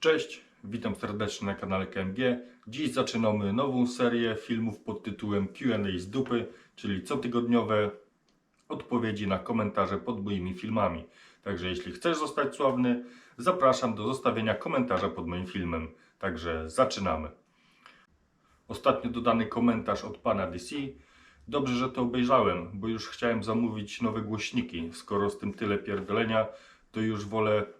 Cześć, witam serdecznie na kanale KMG. Dziś zaczynamy nową serię filmów pod tytułem Q&A z dupy, czyli cotygodniowe odpowiedzi na komentarze pod moimi filmami. Także jeśli chcesz zostać sławny, zapraszam do zostawienia komentarza pod moim filmem. Także zaczynamy. Ostatnio dodany komentarz od pana DC. Dobrze, że to obejrzałem, bo już chciałem zamówić nowe głośniki. Skoro z tym tyle pierdolenia, to już wolę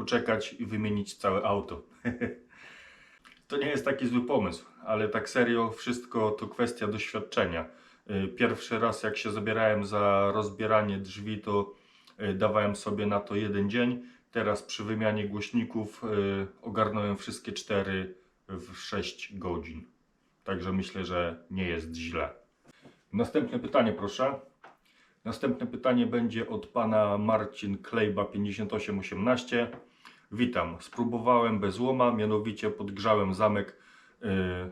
poczekać i wymienić całe auto. to nie jest taki zły pomysł, ale tak serio wszystko to kwestia doświadczenia. Y, Pierwszy raz jak się zabierałem za rozbieranie drzwi, to y, dawałem sobie na to jeden dzień. Teraz przy wymianie głośników y, ogarnąłem wszystkie cztery w 6 godzin. Także myślę, że nie jest źle. Następne pytanie proszę. Następne pytanie będzie od pana Marcin Klejba 5818. Witam. Spróbowałem bez łoma, mianowicie podgrzałem zamek y,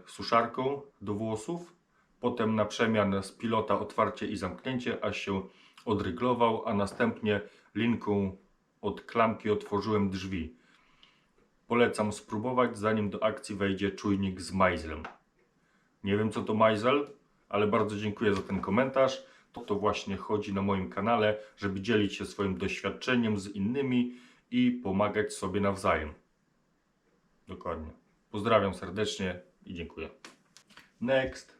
suszarką do włosów. Potem na przemian z pilota otwarcie i zamknięcie, aż się odryglował, a następnie linką od klamki otworzyłem drzwi. Polecam spróbować, zanim do akcji wejdzie czujnik z majzlem. Nie wiem co to majzel, ale bardzo dziękuję za ten komentarz. To, to właśnie chodzi na moim kanale, żeby dzielić się swoim doświadczeniem z innymi i pomagać sobie nawzajem. Dokładnie. Pozdrawiam serdecznie i dziękuję. Next.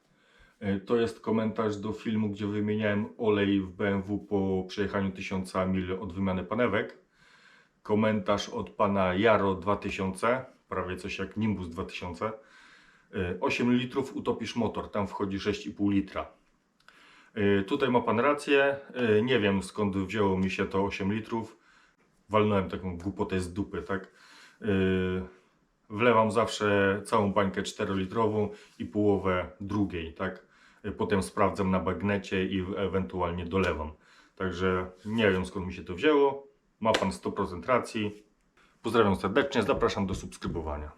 Y, To jest komentarz do filmu, gdzie wymieniałem olej w BMW po przejechaniu 1000 mil od wymiany panewek. Komentarz od pana Jaro 2000, prawie coś jak Nimbus 2000. Y, 8 litrów utopisz motor, tam wchodzi 6,5 litra. Y, Tutaj ma pan rację. Nie wiem skąd wzięło mi się to 8 litrów. Walnąłem taką głupotę z dupy, tak? Y, Wlewam zawsze całą bańkę 4-litrową i połowę drugiej, tak? Y, Potem sprawdzam na bagnecie i ewentualnie dolewam. Także nie wiem skąd mi się to wzięło. Ma pan 100% racji. Pozdrawiam serdecznie, zapraszam do subskrybowania.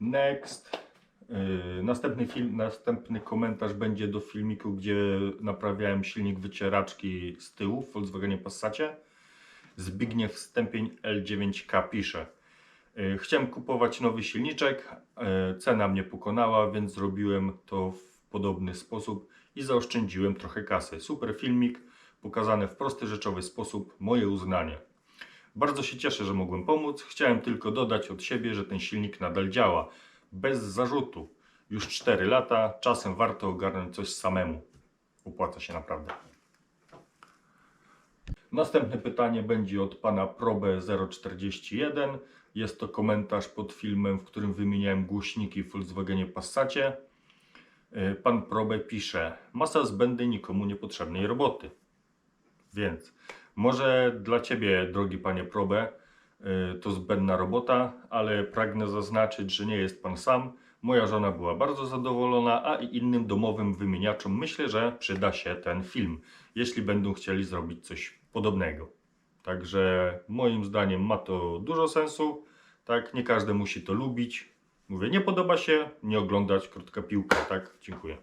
Next. Yy, następny film, następny komentarz będzie do filmiku, gdzie naprawiałem silnik wycieraczki z tyłu w Volkswagenie Passacie. Zbigniew Stępień L9K pisze. Yy, Chciałem kupować nowy silniczek, yy, cena mnie pokonała, więc zrobiłem to w podobny sposób i zaoszczędziłem trochę kasy. Super filmik, pokazany w prosty, rzeczowy sposób, moje uznanie. Bardzo się cieszę, że mogłem pomóc. Chciałem tylko dodać od siebie, że ten silnik nadal działa. Bez zarzutu. Już 4 lata. Czasem warto ogarnąć coś samemu. Opłaca się naprawdę. Następne pytanie będzie od pana Probe041. Jest to komentarz pod filmem, w którym wymieniałem głośniki w Volkswagenie Passacie. Yy, Pan Probe pisze: Masa zbędnej nikomu niepotrzebnej roboty. Więc może dla Ciebie, drogi panie Probę, y, to zbędna robota, ale pragnę zaznaczyć, że nie jest Pan sam. Moja żona była bardzo zadowolona, a i innym domowym wymieniaczom myślę, że przyda się ten film, jeśli będą chcieli zrobić coś podobnego. Także moim zdaniem ma to dużo sensu. Tak, nie każdy musi to lubić. Mówię, nie podoba się, nie oglądać, krótka piłka, tak? Dziękuję.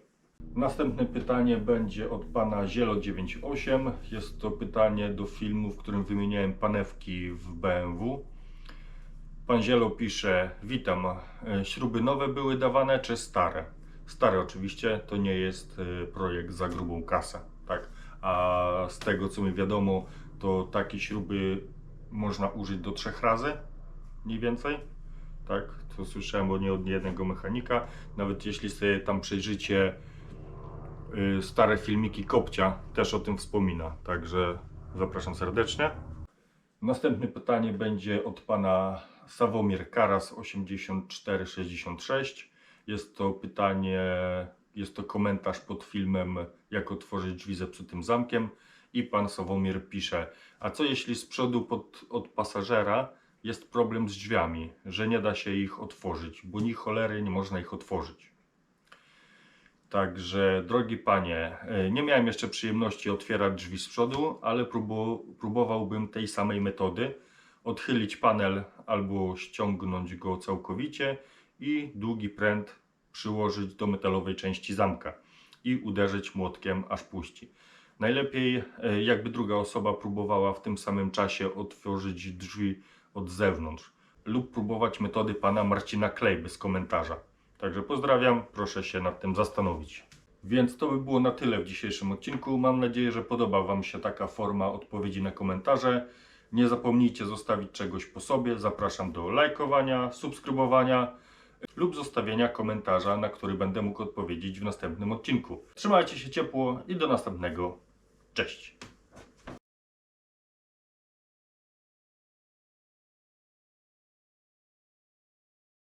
Następne pytanie będzie od pana Zielo98. Jest to pytanie do filmu, w którym wymieniałem panewki w BMW. Pan Zielo pisze: Witam. E, Śruby nowe były dawane czy stare? Stare oczywiście, to nie jest e, projekt za grubą kasę, tak? A z tego co mi wiadomo, to takie śruby można użyć do trzech razy, mniej więcej. Tak, to słyszałem od nie od jednego mechanika. Nawet jeśli sobie tam przejrzycie y, stare filmiki Kopcia też o tym wspomina. Także zapraszam serdecznie. Następne pytanie będzie od pana Sawomir Karas 8466. Jest to pytanie, jest to komentarz pod filmem Jak otworzyć drzwi zepsutym zamkiem. I pan Sawomir pisze: A co jeśli z przodu pod, od pasażera jest problem z drzwiami, że nie da się ich otworzyć, bo ni cholery nie można ich otworzyć. Także, drogi panie, e, nie miałem jeszcze przyjemności otwierać drzwi z przodu, ale próbu- próbowałbym tej samej metody. Odchylić panel albo ściągnąć go całkowicie i długi pręt przyłożyć do metalowej części zamka i uderzyć młotkiem aż puści. Najlepiej, e, jakby druga osoba próbowała w tym samym czasie otworzyć drzwi od zewnątrz. lub próbować metody pana Marcina Klej bez komentarza. Także pozdrawiam, proszę się nad tym zastanowić. Więc to by było na tyle w dzisiejszym odcinku. Mam nadzieję, że podoba Wam się taka forma odpowiedzi na komentarze. Nie zapomnijcie zostawić czegoś po sobie. Zapraszam do lajkowania, subskrybowania lub zostawienia komentarza, na który będę mógł odpowiedzieć w następnym odcinku. Trzymajcie się ciepło i do następnego. Cześć!